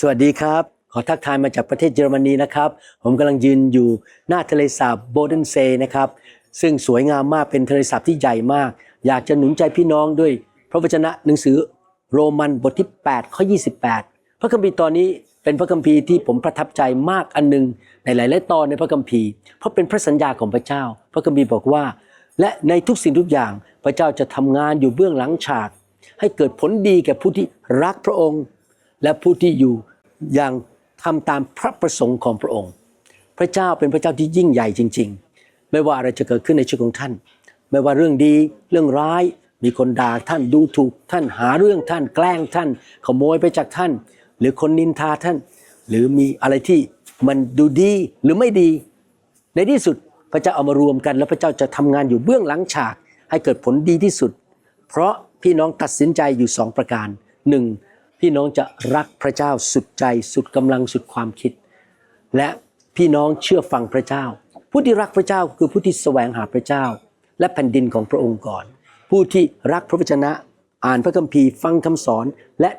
สวัสดีครับ ขอทักทายมาจากประเทศเยอรมนีนะครับ ผมกำลังยืนอยู่หน้าทะเลสาบโบเดนเซนะครับ ซึ่งสวยงามมากเป็นทะเลสาบที่ใหญ่มาก อยากจะหนุนใจพี่น้องด้วย พระวจนะหนังสือโรมันบทที่ 8 ข้อ 28 พระคัมภีร์ตอนนี้เป็นพระคัมภีร์ที่ผมประทับใจมากอันหนึงในหลายๆตอนในพระคัมภีร์ เพราะเป็นพระสัญญาของพระเจ้า พระคัมภีร์บอกว่า และในทุกสิ่งทุกอย่างพระเจ้าจะทำงานอยู่เบื้องหลังฉาก ให้เกิดผลดีแก่ผู้ที่รักพระองค์ และผู้ที่อยู่อย่างทำตามพระประสงค์ของพระองค์ พระเจ้าเป็นพระเจ้าที่ยิ่งใหญ่จริง ๆ ไม่ว่าอะไรจะเกิดขึ้นในชีวิตของท่าน ไม่ว่าเรื่องดีเรื่องร้ายมีคนด่าท่านดูถูกท่านหาเรื่องท่านแกล้งท่าน ขโมยไปจากท่าน หรือคนนินทาท่าน หรือมีอะไรที่มันดูดีหรือไม่ดี ในที่สุดพระเจ้าเอามารวมกัน แล้วพระเจ้าจะทำงานอยู่เบื้องหลังฉาก ให้เกิดผลดีที่สุด เพราะพี่น้องตัดสินใจอยู่สองประการหนึ่ง พี่น้องจะรักพระเจ้าสุดใจสุดกำลังสุดความคิด และพี่น้องเชื่อฟังพระเจ้า ผู้ที่รักพระเจ้าคือผู้ที่แสวงหาพระเจ้า และแผ่นดินของพระองค์ก่อน ผู้ที่รักพระวจนะ อ่านพระคัมภีร์ฟังคำสอน และ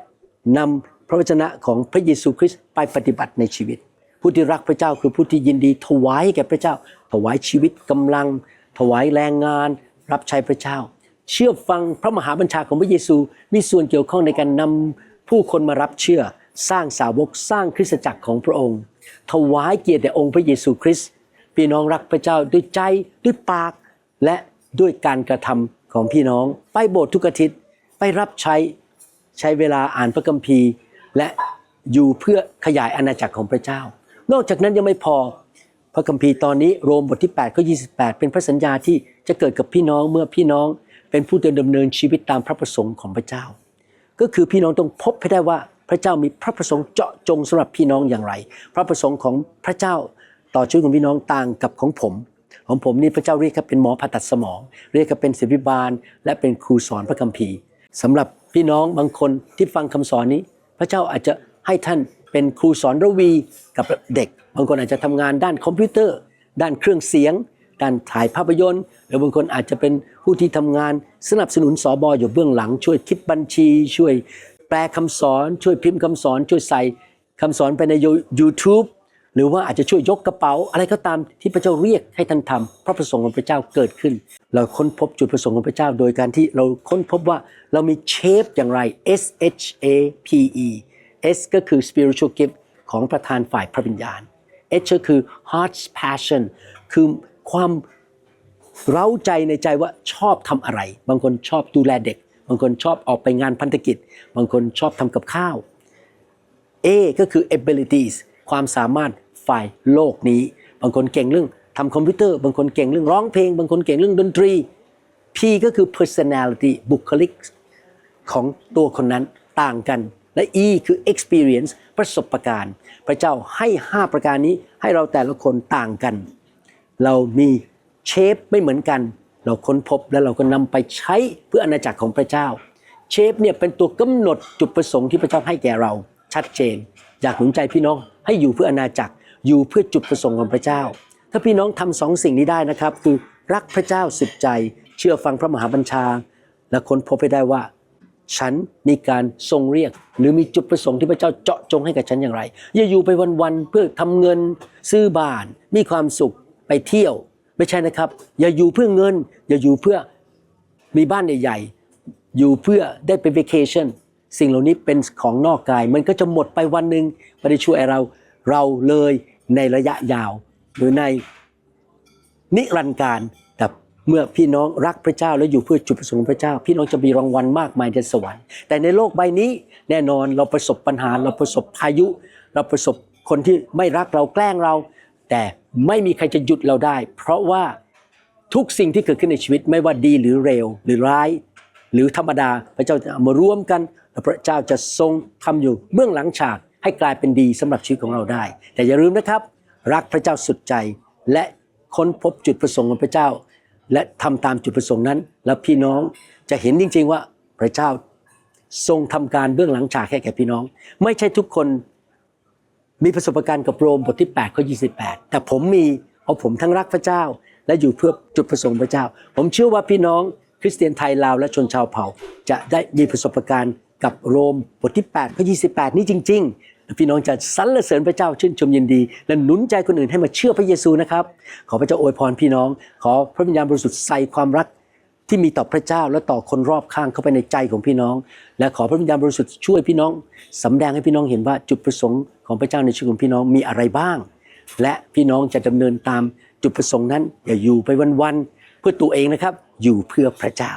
นำพระวจนะของพระเยซูคริสต์ไปปฏิบัติในชีวิต ผู้ที่รักพระเจ้าคือผู้ที่ยินดีถวายแก่พระเจ้า ถวายชีวิตกำลัง ถวายแรงงาน รับใช้พระเจ้า เชื่อฟังพระมหาบัญชาของพระเยซูมีส่วนเกี่ยวข้องในการนำ ผู้คนมารับเชื่อ สร้างสาวกสร้างคริสตจักรของพระองค์ ถวายเกียรติแด่องค์พระเยซูคริสต์พี่น้องรักพระเจ้าด้วยใจด้วยปาก และด้วยการกระทำของพี่น้อง ไปโบสถ์ทุกอาทิตย์ไปรับใช้ใช้เวลาอ่านพระคัมภีร์ และอยู่เพื่อขยายอาณาจักรของพระเจ้า นอกจากนั้นยังไม่พอพระคัมภีร์ตอนนี้โรมบทที่8ก็28 เป็นพระสัญญาที่จะเกิดกับพี่น้องเมื่อพี่น้องเป็นผู้ดำเนินชีวิตตามพระประสงค์ของพระเจ้า ก็คือพี่น้องต้องพบให้ได้ว่าพระเจ้ามีพระประสงค์เจาะจงสำหรับพี่น้องอย่างไร พระประสงค์ของพระเจ้าต่อชีวิตของพี่น้องต่างกับของผม ของผมนี่พระเจ้าเรียกครับเป็นหมอผ่าตัดสมอง เรียกครับเป็นศิพิบาล และเป็นครูสอนพระคัมภีร์สำหรับพี่น้องบางคนที่ฟังคำสอนนี้ พระเจ้าอาจจะให้ท่านเป็นครูสอนระวีกับเด็ก บางคนอาจจะทำงานด้านคอมพิวเตอร์ ด้านเครื่องเสียง ด้านถ่ายภาพยนตร์ หรือบางคนอาจจะเป็นผู้ที่ทำงานสนับสนุนสอบออยู่เบื้องหลัง ช่วยคิดบัญชี ช่วยแปลคำสอน ช่วยพิมพ์คำสอน ช่วยใส่คำสอนไปใน YouTube หรือว่าอาจจะช่วยยกกระเป๋า อะไรก็ตามที่พระเจ้าเรียกให้ท่านทำพระประสงค์ของพระเจ้าเกิดขึ้น เราค้นพบจุดประสงค์ของพระเจ้า โดยการที่เราค้นพบว่าเรามีเชฟอย่างไร S H A P E S ก็คือ spiritual gift ของประธานฝ่ายพระวิญญาณ H ก็คือ heart's passion คือ ความเร้าใจในใจว่าชอบทำอะไร บางคนชอบดูแลเด็ก บางคนชอบออกไปงานพันธกิจ บางคนชอบทำกับข้าว A ก็คือ abilities ความสามารถฝ่ายโลกนี้ บางคนเก่งเรื่องทำคอมพิวเตอร์ บางคนเก่งเรื่องร้องเพลง บางคนเก่งเรื่องดนตรี P ก็คือ personality บุคลิกของตัวคนนั้นต่างกัน และ E คือ experience ประสบการณ์ พระเจ้าให้ 5 ประการนี้ให้เราแต่ละคนต่างกัน เรามีเชฟไม่เหมือนกัน เราค้นพบแล้วเราก็นำไปใช้เพื่ออาณาจักรของพระเจ้า เชฟเนี่ยเป็นตัวกำหนดจุดประสงค์ที่พระเจ้าให้แก่เราชัดเจน อยากหนุนใจพี่น้องให้อยู่เพื่ออาณาจักรอยู่เพื่อจุดประสงค์ของพระเจ้า ถ้าพี่น้องทำสองสิ่งนี้ได้นะครับ คือรักพระเจ้าสุดใจ เชื่อฟังพระมหาบัญชา และค้นพบไปได้ว่า ฉันมีการทรงเรียก หรือมีจุดประสงค์ที่พระเจ้าเจาะจงให้กับฉันอย่างไร อย่าอยู่ไปวันๆเพื่อทำเงินซื้อบ้าน มีความสุข ไปเที่ยวไม่ใช่นะครับ อย่าอยู่เพื่อเงิน อย่าอยู่เพื่อมีบ้านใหญ่ๆอยู่เพื่อได้ไปเวกเคชั่นสิ่งเหล่านี้เป็นของนอกกาย มันก็จะหมดไปวันหนึ่งไม่ได้ช่วยเราเราเลยในระยะยาว หรือในนิรันดร์การแต่เมื่อพี่น้องรักพระเจ้าและอยู่เพื่อจุดประสงค์ของพระเจ้า พี่น้องจะมีรางวัลมากมายในสวรรค์แต่ในโลกใบนี้แน่นอนเราประสบปัญหาเราประสบพายุ เราประสบคนที่ไม่รักเราแกล้งเรา แต่ ไม่มีใครจะหยุดเราได้ เพราะว่าทุกสิ่งที่เกิดขึ้นในชีวิตไม่ว่าดีหรือเร็วหรือร้าย หรือธรรมดาพระเจ้าจะมารวมกันและพระเจ้าจะทรงทำอยู่เบื้องหลังฉากให้กลายเป็นดีสำหรับชีวิตของเราได้ แต่อย่าลืมนะครับ รักพระเจ้าสุดใจและค้นพบจุดประสงค์ของพระเจ้า และทำตามจุดประสงค์นั้น แล้วพี่น้องจะเห็นจริง ๆ ว่าพระเจ้าทรงทำการเบื้องหลังฉากให้แก่พี่น้อง ไม่ใช่ทุกคน มีประสบการณ์กับโรมบทที่8ข้อ28 แต่ผมมีเพราะผมทั้งรักพระเจ้า และอยู่เพื่อจุดประสงค์พระเจ้า ผมเชื่อว่าพี่น้องคริสเตียนไทยลาวและชนชาวเผ่า จะได้มีประสบการณ์กับโรมบทที่8ข้อ28 นี้จริงและพี่น้องจะสรรเสริญพระเจ้าชื่นชมยินดี และหนุนใจคนอื่นให้มาเชื่อพระเยซูนะครับ ขอพระเจ้าอวยพรพี่น้อง ขอพระวิญญาณบริสุทธิ์ใส่ความรัก ที่มีต่อพระเจ้าและต่อคนรอบข้างเข้าไปในใจของพี่น้อง และขอพระวิญญาณบริสุทธิ์ช่วยพี่น้องสำแดงให้พี่น้องเห็นว่าจุดประสงค์ของพระเจ้าในชีวิตของพี่น้องมีอะไรบ้าง และพี่น้องจะดำเนินตามจุดประสงค์นั้น อย่าอยู่ไปวันๆเพื่อตัวเองนะครับ อยู่เพื่อพระเจ้า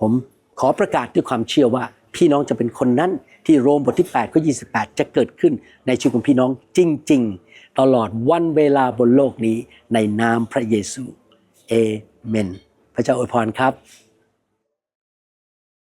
ผมขอประกาศด้วยความเชื่อว่าพี่น้องจะเป็นคนนั้นที่โรมบทที่8ข้อ28 จะเกิดขึ้นในชีวิตของพี่น้องจริง ๆ ตลอดวันเวลาบนโลกนี้ในนามพระเยซูเอเมน พระเจ้าอวยพรครับ